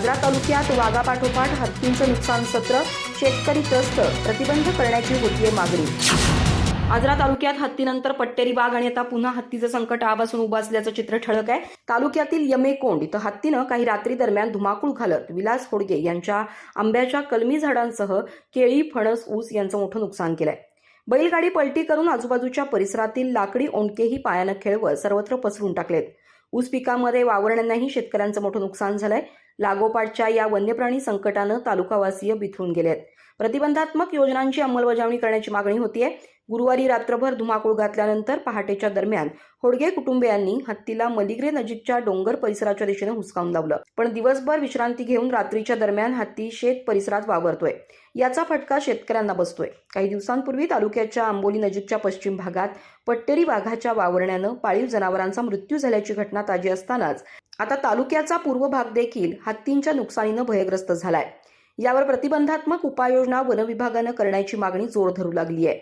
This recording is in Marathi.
आजरा तालुक्यात वाघापाठोपाठ हत्तींचं नुकसान सत्र शेतकरी त्रस्त प्रतिबंध करण्याची होतीये मागणी. आजरा तालुक्यात हत्तीनंतर पट्टेरी बाग आणि आता पुन्हा हत्तीचं संकट आवासून उभं असल्याचं चित्र ठळक आहे. तालुक्यातील यमेकोंड इथं हत्तीनं काही रात्री दरम्यान धुमाकूळ घालत विलास होडगे यांच्या आंब्याच्या कलमी झाडांसह केळी फणस ऊस यांचं मोठं नुकसान केलंय. बैलगाडी पलटी करून आजूबाजूच्या परिसरातील लाकडी ओंडकेही पायानं खेळवत सर्वत्र पसरून टाकलेत. ऊस पिकामध्ये वावरण्यांनाही शेतकऱ्यांचं मोठं नुकसान झालंय. लागोपाठच्या या वन्यप्राणी संकटानं तालुकावासीय बिथरून गेलेत. प्रतिबंधात्मक योजनांची अंमलबजावणी करण्याची मागणी होतीये. गुरुवारी रात्रभर धुमाकूळ घातल्यानंतर पहाटेच्या दरम्यान होडगे कुटुंबियांनी हत्तीला मलिग्रे नजीकच्या डोंगर परिसराच्या दिशेने हुसकावून लावलं. पण दिवसभर विश्रांती घेऊन रात्रीच्या दरम्यान हत्ती शेत परिसरात वावरतोय. याचा फटका शेतकऱ्यांना बसतोय. काही दिवसांपूर्वी तालुक्याच्या आंबोली नजीकच्या पश्चिम भागात पट्टेरी वाघाच्या वावरण्यानं पाळीव जनावरांचा मृत्यू झाल्याची घटना ताजी असतानाच आता तालुक्याचा पूर्व भाग देखील हत्तींच्या नुकसानीनं भयग्रस्त झालाय. यावर प्रतिबंधात्मक उपाययोजना वनविभागानं करण्याची मागणी जोर धरू लागली आहे